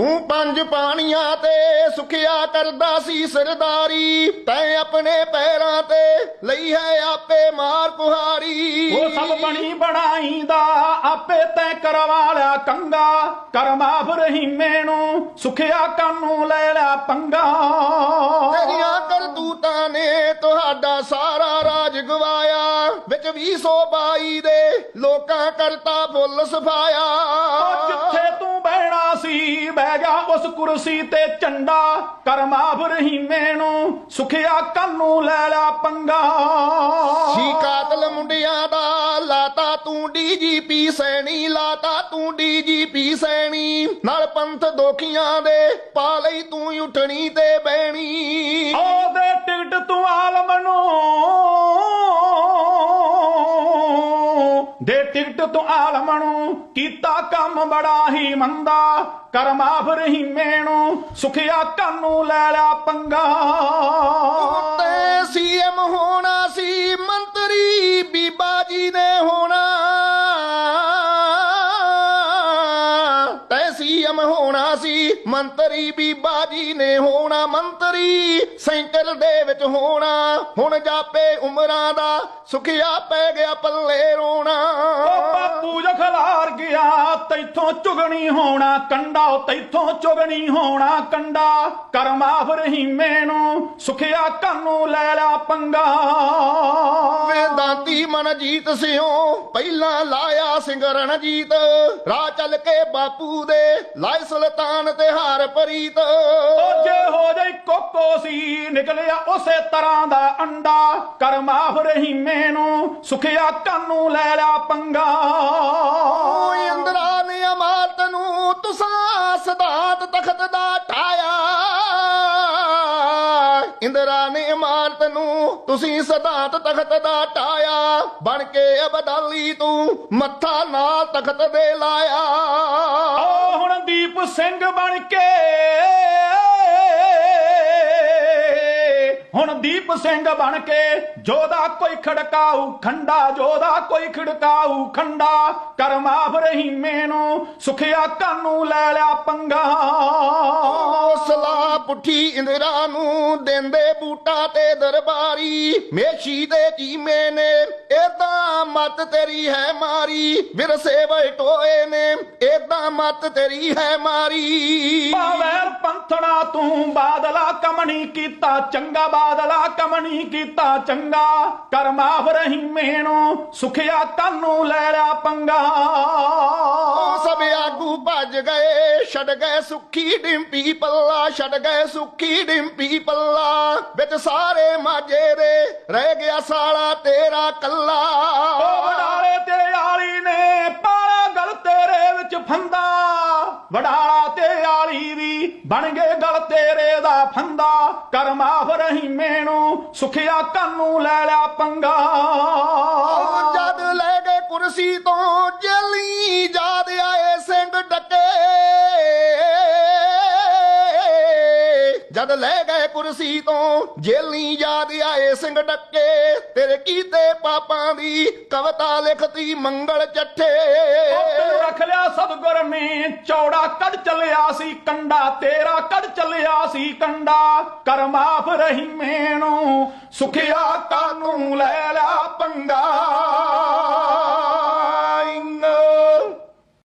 ਤੂੰ ਪੰਜ ਪਾਣੀਆਂ ਤੇ ਸੁਖਿਆ ਕਰਦਾ ਸੀ ਸਰਦਾਰੀ ਤੈਂ ਆਪਣੇ ਪੈਰਾਂ ਤੇ ਲਈ ਹੈ ਆਪੇ ਮਾਰ ਕੁਹਾਰੀ ਉਹ ਸਭ ਬਣੀ ਬਣਾਈਂਦਾ ਆਪੇ ਤੈ ਕਰਵਾ ਲਿਆ ਕੰਗਾ। ਕਰਮਾ ਫਰਹੀਮੇ ਨੂੰ ਸੁਖਿਆ ਕਾਨੂੰ ਲੈ ਲਿਆ ਪੰਗਾ। ਤੇਰੀਆਂ ਕਰਤੂਤਾਂ ਨੇ ਤੁਹਾਡਾ ਸਾਰਾ ਰਾਜ ਗਵਾਇਆ। ਵਿੱਚ 222 ਦੇ ਲੋਕਾਂ ਕਰਤਾ ਫੁੱਲ ਸਫਾਇਆ। ਉਹ ਜਿੱਥੇ ਤੂੰ ਬਹਿਣਾ ਸੀ ਬਹਿ ਜਾ ਉਸ ਕੁਰਸੀ ਤੇ ਝੰਡਾ ਕਰਮਾ ਫਰਹੀਮੇ ਨੂੰ ਸੁਖਿਆ ਕਾਨੂੰ ਲੈ ਲਿਆ ਪੰਗਾ। ਸੀ ਕਾਤਲ ਮੁੰਡਿਆਂ ਦਾ ਲਾਤਾ ਤੂੰ ਡੀਜੀਪੀ ਸੈਣੀ ਲਾਤਾ ਤੂੰ ਡੀਜੀਪੀ ਸੈਣੀ। ਨਾਲ ਪੰਥ ਦੋਖੀਆਂ ਦੇ ਪਾ ਲਈ ਤੂੰ ਉਠਣੀ ਤੇ ਬਹਿਣੀ। ਉਹਦੇ ਟਿਕਟ ਤੂੰ ਆਲਮ ਨੂੰ ਟਿਕਟ ਤੂੰ ਆਲਮ ਨੂੰ ਕੀਤਾ ਕੰਮ ਬੜਾ ਹੀ ਮੰਦਾ। ਕਰਮਾ ਫਰਹੀਮੇ ਮੇਣੂ, ਸੁਖਿਆ ਕਾਨੂੰ ਲੈ ਲਿਆ ਪੰਗਾ। ਸੀਐਮ ਹੋਣਾ ਸੀ। ਮੰਤਰੀ ਬੀਬਾ ਜੀ ਨੇ ਹੋਣਾ, ਮੰਤਰੀ ਸੈਂਟਰ ਦੇ ਵਿੱਚ ਹੋਣਾ। ਹੁਣ ਜਾਪੇ ਉਮਰਾਂ ਦਾ, ਸੁਖਿਆ ਪੈ ਗਿਆ ਪੱਲੇ ਰੋਣਾ। ਉਹ ਬਾਪੂ ਜਖਲਾਰ ਗਿਆ, ਤੈਥੋਂ ਚੁਗਣੀ ਹੋਣਾ, ਕੰਡਾ ਤੈਥੋਂ ਚੁਗਣੀ ਹੋਣਾ, ਕੰਡਾ। ਕਰਮਾ ਫਰਹੀਮੇ ਨੂੰ, ਸੁਖਿਆ ਕੰਨੂ ਲੈ ਲਿਆ ਪੰਗਾ। ਵੇਦਾਂਤੀ ਮਨਜੀਤ ਸਿਓ ਪਹਿਲਾਂ ਲਾਇਆ ਸਿੰਘ ਰਣਜੀਤ। ਰਾਹ ਚੱਲ ਕੇ ਬਾਪੂ ਦੇ ਲਾਇ ਸੁਲਤਾਨ ਤੇ ਹਾਰ ਪ੍ਰੀਤ। ਉਹ ਜੇ ਹੋ ਜਾਈ ਕੋਕੋ ਸੀ ਨਿਕਲਿਆ ਉਸੇ ਤਰ੍ਹਾਂ ਦਾ ਅੰਡਾ। ਕਰਮਾ ਫਰਹੀਮੇ ਨੂੰ ਸੁਖਿਆ ਕਾਨੂੰ ਲੈ ਲਿਆ ਪੰਗਾ। ਓ ਇੰਦਰਾ ਨੇ ਅਮਾਤ ਨੂੰ ਤੁਸਾਂ ਸਦਾਤ ਤਖਤ ਦਾ ਇਮਾਰਤ ਨੂੰ ਤੁਸੀਂ ਸਦਾਤ ਤਖਤ ਦਾ ਟਾਇਆ, ਬਣ ਕੇ ਅਬਦਾਲੀ ਤੂੰ ਮੱਥਾ ਨਾਲ ਤਖਤ ਦੇ ਲਾਇਆ। ਓ ਹੁਣ ਦੀਪ ਸਿੰਘ ਬਣ ਕੇ ਦੀਪ ਸਿੰਘ ਬਣ ਕੇ ਜੋਦਾ ਕੋਈ ਖੜਕਾਊ ਖੰਡਾ ਜੋਦਾ ਕੋਈ ਖੜਕਾਊ ਖੰਡਾ ਕਰਮਾ ਫਰਹੀਮੇ ਨੂੰ ਸੁਖਿਆ ਕਾਨੂੰ ਲੈ ਲਿਆ ਪੰਗਾ। ਸਲਾ ਪੁੱਠੀ ਇੰਦਰਾ ਨੂੰ ਦਿੰਦੇ ਬੂਟਾ ਤੇ ਦਰਬਾਰੀ ਮੇਸ਼ੀ ਦੇ ਜੀਮੇ ਨੇ ਏਦਾਂ ਮਤ ਤੇਰੀ ਹੈ ਮਾਰੀ ਵਿਰਸੇ ਵਟੋਏ ਨੇ ਏਦਾਂ ਮਤ ਤੇਰੀ ਹੈ ਮਾਰੀ। ਪਾਵੈਰ ਪੰਥਣਾ ਤੂੰ ਬਾਦਲਾ ਕਮਣੀ ਕੀਤਾ ਚੰਗਾ ਬਾਦਲਾ। ਕਮਣੀ ਕੀਤਾ ਚੰਗਾ ਕਰਮਾ ਫਰਹੀਮੇ ਨੂੰ ਸੁਖਿਆ ਕਾਨੂੰ ਲੈ ਲਿਆ ਪੰਗਾ। ਸਭ ਆਗੂ ਭੱਜ ਗਏ ਛੱਡ ਗਏ ਸੁੱਖੀ ਡਿੰਪੀ ਪੱਲਾ ਛੱਡ ਗਏ ਸੁੱਖੀ ਡਿੰਪੀ ਪੱਲਾ। ਵਿੱਚ ਸਾਰੇ ਮਾਝੇ ਦੇ ਰਹਿ ਗਿਆ ਸਾਲਾ ਤੇਰਾ ਕੱਲਾ। ਵਡਾਲੇ ਤੇਰੇ ਆਲੀ ਨੇ ਪਾਲਾ ਗਲ ਤੇਰੇ ਵਿੱਚ ਫੰਦਾ। ਵਡਾਲਾ ਤੇ ਆਲੀ ਵੀ ਬਣ ਗਏ ਗਲ ਤੇਰੇ ਦਾ ਫੰਦਾ। ਕਰਮਾ ਫਰਹੀਮੇ ਨੂੰ ਸੁਖਿਆ ਕਾਨੂੰ ਲੈ ਲਿਆ ਪੰਗਾ। ਜਦ ਲੈ ਗਏ ਕੁਰਸੀ ਤੋਂ, ਜੇਲੀ ਯਾਦ ਆਏ ਸਿੰਘ ਡੱਕੇ। ਤੇਰੇ ਕੀਤੇ ਪਾਪਾਂ ਦੀ ਕਵਿਤਾ ਲਿਖਤੀ ਮੰਗਲ ਚੱਠੇ। ਤੈਨੂੰ ਰੱਖ ਲਿਆ ਸਤਗੁਰ ਨੇ, ਚੌੜਾ ਕੱਢ ਚੱਲਿਆ ਸੀ ਕੰਡਾ, ਤੇਰਾ ਕੱਢ ਚੱਲਿਆ ਸੀ ਕੰਡਾ। ਕਰ ਮਾਫ਼ ਰਹੀ ਨੂੰ ਸੁਖਿਆ ਕਾਨੂੰ ਲੈ ਲਿਆ ਪੰਗਾ।